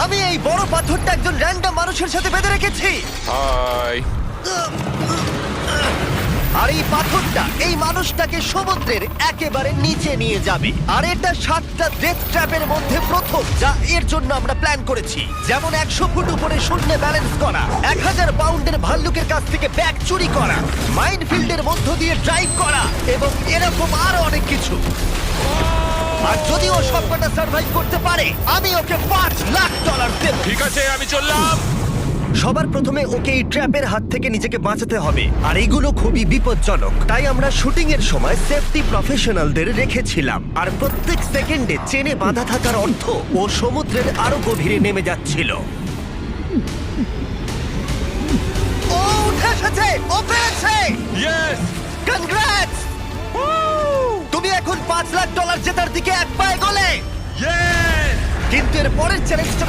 আমি এই বড় পাথরটা একজন র্যান্ডম মানুষের সাথে বেঁধে রেখেছি। হাই। আর এই পাথরটা এই মানুষটাকে সমুদ্রের একেবারে নিচে নিয়ে যাবে। আর এটা সাতটা ডেথ ট্র্যাপের মধ্যে প্রথম যা এর জন্য আমরা প্ল্যান করেছি। যেমন একশো ফুট উপরে শূন্যে ব্যালেন্স করা এক হাজার পাউন্ডের ভাল্লুকের কাছ থেকে ব্যাগ চুরি করা মাইন্ড ফিল্ডের মধ্য দিয়ে ড্রাইভ করা এবং এরকম আরও অনেক কিছু। আর যদি ও সবকটা সার্ভাইভ করতে পারে আমি ওকে পাঁচ লাখ ডলার দেব। ঠিক আছে আমি চললাম। সবার প্রথমে ওকে এই ট্র্যাপের হাত থেকে নিজেকে বাঁচাতে হবে আর এগুলো খুবই বিপজ্জনক। তাই আমরা শুটিং এর সময় সেফটি প্রফেশনালদের রেখেছিলাম আর প্রত্যেক সেকেন্ডে চেনে বাঁধা থাকার অর্থ ও সমুদ্রের আরও গভীরে নেমে যাচ্ছিল। ও উঠে এসেছে! ডলার জেতার দিকে এক পায়ে গলে। কিন্তু এর পরের চ্যালেঞ্জটা